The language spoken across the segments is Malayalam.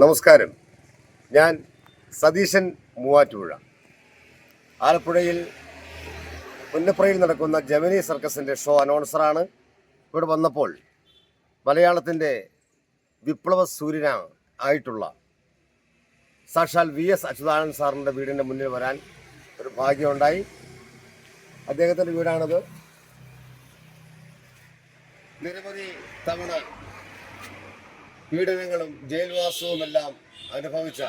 നമസ്കാരം. ഞാൻ സതീശൻ മൂവാറ്റുപുഴ. ആലപ്പുഴയിൽ പുന്നപ്രയിൽ നടക്കുന്ന ജമിനി സർക്കസിന്റെ ഷോ അനൗൺസറാണ്. ഇവിടെ വന്നപ്പോൾ മലയാളത്തിന്റെ വിപ്ലവ സൂര്യന ആയിട്ടുള്ള സാക്ഷാൽ വി എസ് അച്യുതാനന്ദ് സാറിന്റെ വീടിന്റെ മുന്നിൽ വരാൻ ഒരു ഭാഗ്യമുണ്ടായി. അദ്ദേഹത്തിന്റെ വീടാണത്. നിരവധി തവണ പീഡനങ്ങളും ജയിൽവാസവുമെല്ലാം അനുഭവിച്ച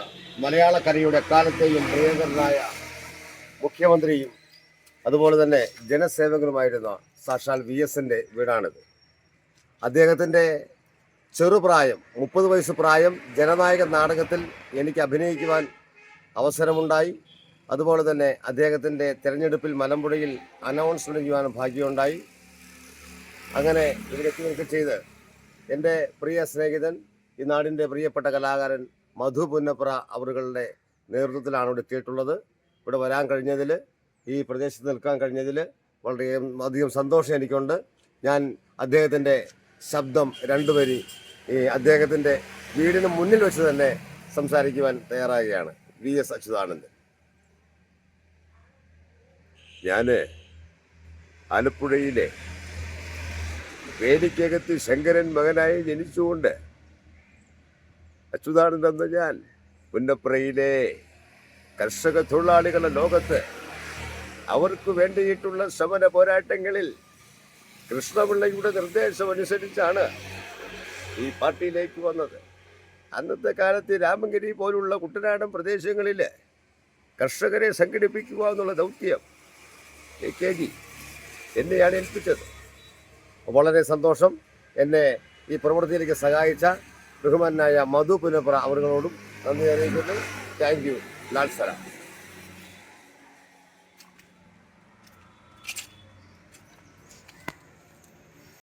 മലയാളക്കരയുടെ കാലത്തെയും പ്രിയങ്കരനായ മുഖ്യമന്ത്രിയും അതുപോലെ തന്നെ ജനസേവകനുമായിരുന്ന സാക്ഷാൽ വി എസിന്റെ വീടാണിത്. അദ്ദേഹത്തിന്റെ ചെറുപ്രായം മുപ്പത് വയസ്സ് പ്രായം ജനനായക നാടകത്തിൽ എനിക്ക് അഭിനയിക്കുവാൻ അവസരമുണ്ടായി. അതുപോലെ തന്നെ അദ്ദേഹത്തിന്റെ തിരഞ്ഞെടുപ്പിൽ മലമ്പുഴയിൽ അനൗൺസ്മെന്റ് ചെയ്യുവാൻ ഭാഗ്യമുണ്ടായി. അങ്ങനെ നിൽക്കുക ചെയ്ത് എന്റെ പ്രിയ സ്നേഹിതൻ ഈ നാടിന്റെ പ്രിയപ്പെട്ട കലാകാരൻ മധു പുന്നപ്ര അവരുടെ നേതൃത്വത്തിലാണ് ഇവിടെ എത്തിയിട്ടുള്ളത്. ഇവിടെ വരാൻ കഴിഞ്ഞതിൽ ഈ പ്രദേശത്ത് നിൽക്കാൻ കഴിഞ്ഞതിൽ വളരെ അധികം സന്തോഷം എനിക്കുണ്ട്. ഞാൻ അദ്ദേഹത്തിന്റെ ശബ്ദം രണ്ടുപേരി ഈ അദ്ദേഹത്തിന്റെ വീടിന് മുന്നിൽ വെച്ച് തന്നെ സംസാരിക്കുവാൻ തയ്യാറാകുകയാണ്. V S Achuthanandan. ഞാൻ ആലപ്പുഴയിലെ വേദിക്കകത്ത് ശങ്കരൻ മകനായി ജനിച്ചുകൊണ്ട് അച്യുതാനന്ദൻ എന്ന ഞാൻ പുന്നപ്രയിലെ കർഷക തൊഴിലാളികളുടെ ലോകത്ത് അവർക്ക് വേണ്ടിയിട്ടുള്ള സമര പോരാട്ടങ്ങളിൽ കൃഷ്ണപിള്ളയുടെ നിർദ്ദേശമനുസരിച്ചാണ് ഈ പാർട്ടിയിലേക്ക് വന്നത്. അന്നത്തെ കാലത്ത് രാമഗിരി പോലുള്ള കുട്ടനാടൻ പ്രദേശങ്ങളിൽ കർഷകരെ സംഘടിപ്പിക്കുക എന്നുള്ള ദൗത്യം എ കെ ജി എന്നെയാണ് ഏൽപ്പിച്ചത്. വളരെ സന്തോഷം. എന്നെ ഈ പ്രവൃത്തിയിലേക്ക് സഹായിച്ച ബഹുമാനായ മധു പുനപ്ര അവരോടും നന്ദി അറിയിക്കുന്നു. Thank you Lal Salam.